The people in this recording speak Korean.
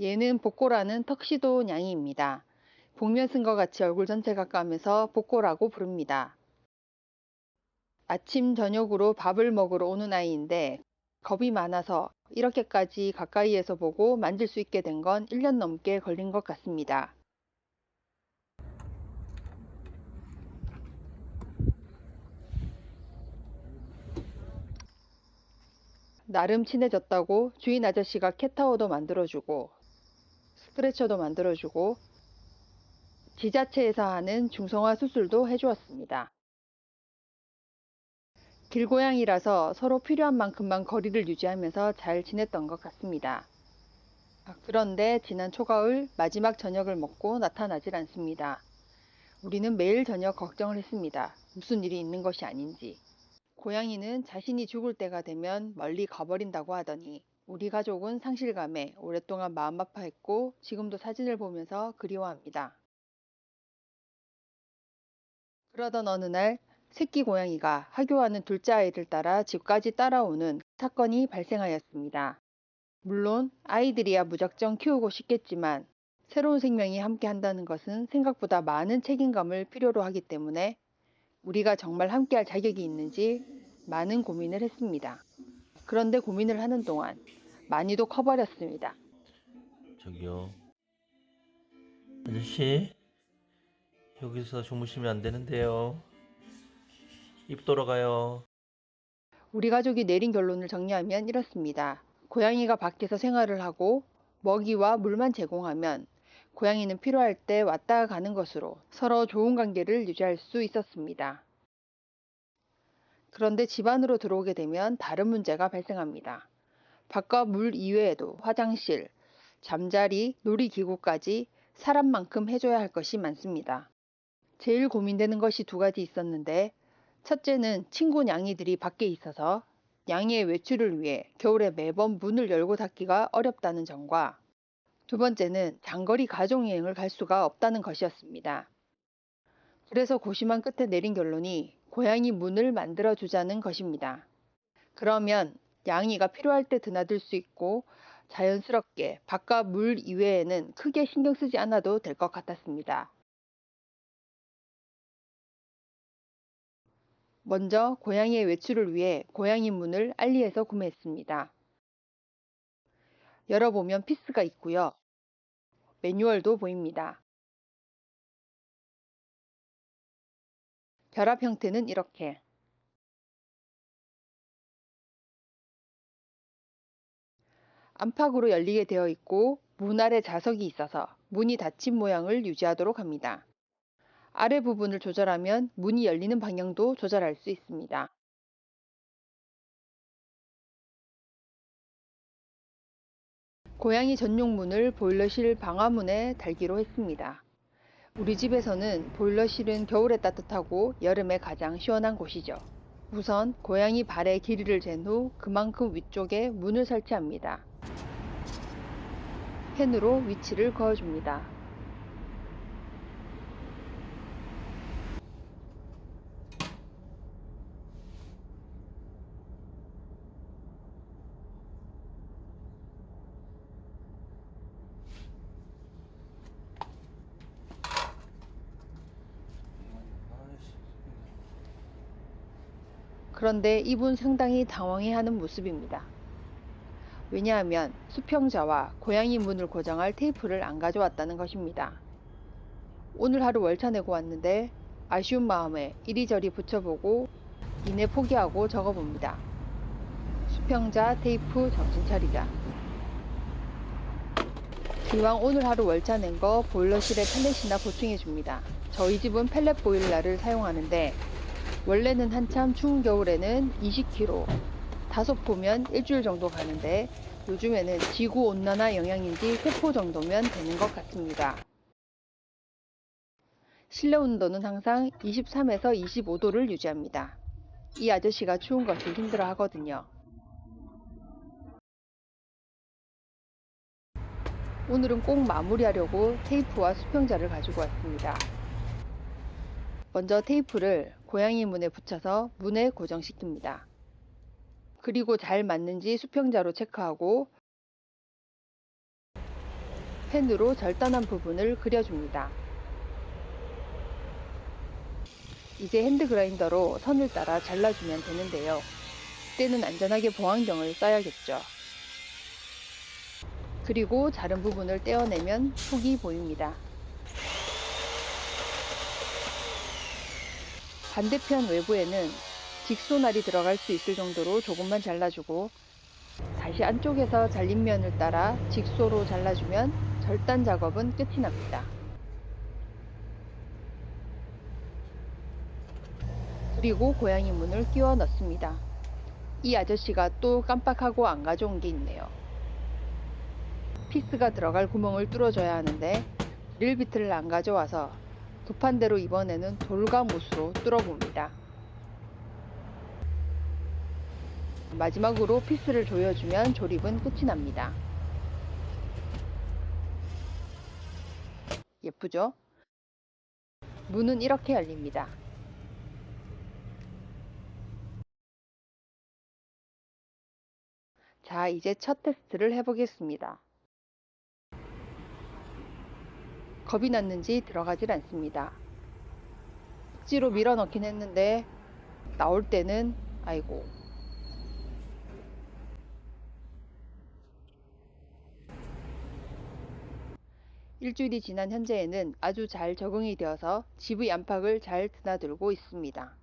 얘는 복고라는 턱시도 냥이입니다. 복면 쓴 것 같이 얼굴 전체가 까매서 복고라고 부릅니다. 아침 저녁으로 밥을 먹으러 오는 아이인데 겁이 많아서 이렇게까지 가까이에서 보고 만질 수 있게 된 건 1년 넘게 걸린 것 같습니다. 나름 친해졌다고 주인 아저씨가 캣타워도 만들어주고 스트레처도 만들어주고 지자체에서 하는 중성화 수술도 해주었습니다. 길고양이라서 서로 필요한 만큼만 거리를 유지하면서 잘 지냈던 것 같습니다. 아, 그런데 지난 초가을 마지막 저녁을 먹고 나타나질 않습니다. 우리는 매일 저녁 걱정을 했습니다. 무슨 일이 있는 것이 아닌지. 고양이는 자신이 죽을 때가 되면 멀리 가버린다고 하더니 우리 가족은 상실감에 오랫동안 마음 아파했고 지금도 사진을 보면서 그리워합니다. 그러던 어느 날 새끼 고양이가 하교하는 둘째 아이를 따라 집까지 따라오는 사건이 발생하였습니다. 물론 아이들이야 무작정 키우고 싶겠지만 새로운 생명이 함께 한다는 것은 생각보다 많은 책임감을 필요로 하기 때문에 우리가 정말 함께할 자격이 있는지 많은 고민을 했습니다. 그런데 고민을 하는 동안 많이도 커버렸습니다. 저기요. 아저씨, 여기서 주무시면 안 되는데요. 입 돌아가요. 우리 가족이 내린 결론을 정리하면 이렇습니다. 고양이가 밖에서 생활을 하고 먹이와 물만 제공하면 고양이는 필요할 때 왔다 가는 것으로 서로 좋은 관계를 유지할 수 있었습니다. 그런데 집 안으로 들어오게 되면 다른 문제가 발생합니다. 밥과 물 이외에도 화장실, 잠자리, 놀이기구까지 사람만큼 해줘야 할 것이 많습니다. 제일 고민되는 것이 두 가지 있었는데 첫째는 친구 냥이들이 밖에 있어서 냥이의 외출을 위해 겨울에 매번 문을 열고 닫기가 어렵다는 점과 두 번째는 장거리 가족여행을 갈 수가 없다는 것이었습니다. 그래서 고심한 끝에 내린 결론이 고양이 문을 만들어 주자는 것입니다. 그러면 양이가 필요할 때 드나들 수 있고 자연스럽게 밥과 물 이외에는 크게 신경 쓰지 않아도 될 것 같았습니다. 먼저 고양이의 외출을 위해 고양이 문을 알리에서 구매했습니다. 열어보면 피스가 있고요. 매뉴얼도 보입니다. 결합 형태는 이렇게 안팎으로 열리게 되어 있고 문 아래 자석이 있어서 문이 닫힌 모양을 유지하도록 합니다. 아래 부분을 조절하면 문이 열리는 방향도 조절할 수 있습니다. 고양이 전용 문을 보일러실 방화문에 달기로 했습니다. 우리 집에서는 보일러실은 겨울에 따뜻하고 여름에 가장 시원한 곳이죠. 우선 고양이 발의 길이를 잰 후 그만큼 위쪽에 문을 설치합니다. 펜으로 위치를 그어줍니다. 그런데 이분 상당히 당황해하는 모습입니다. 왜냐하면 수평자와 고양이 문을 고정할 테이프를 안 가져왔다는 것입니다. 오늘 하루 월차 내고 왔는데 아쉬운 마음에 이리저리 붙여보고 이내 포기하고 적어봅니다. 수평자 테이프 정신 차리자. 기왕 오늘 하루 월차 낸 거 보일러실에 펠렛이나 보충해 줍니다. 저희 집은 펠렛 보일러를 사용하는데 원래는 한참 추운 겨울에는 20kg, 다섯 포면 일주일 정도 가는데 요즘에는 지구 온난화 영향인지 세포 정도면 되는 것 같습니다. 실내 온도는 항상 23에서 25도를 유지합니다. 이 아저씨가 추운 것을 힘들어 하거든요. 오늘은 꼭 마무리하려고 테이프와 수평자를 가지고 왔습니다. 먼저 테이프를 고양이 문에 붙여서 문에 고정시킵니다. 그리고 잘 맞는지 수평자로 체크하고 펜으로 절단한 부분을 그려줍니다. 이제 핸드 그라인더로 선을 따라 잘라주면 되는데요. 때는 안전하게 보안경을 써야겠죠. 그리고 자른 부분을 떼어내면 속이 보입니다. 반대편 외부에는 직소날이 들어갈 수 있을 정도로 조금만 잘라주고 다시 안쪽에서 잘린 면을 따라 직소로 잘라주면 절단 작업은 끝이 납니다. 그리고 고양이 문을 끼워 넣습니다. 이 아저씨가 또 깜빡하고 안 가져온 게 있네요. 피스가 들어갈 구멍을 뚫어줘야 하는데 릴비트를 안 가져와서 급한 대로 이번에는 돌과 못으로 뚫어봅니다. 마지막으로 피스를 조여주면 조립은 끝이 납니다. 예쁘죠? 문은 이렇게 열립니다. 자, 이제 첫 테스트를 해보겠습니다. 겁이 났는지 들어가질 않습니다. 억지로 밀어 넣긴 했는데 나올 때는 아이고 일주일이 지난 현재에는 아주 잘 적응이 되어서 GV 안팎을 잘 드나들고 있습니다.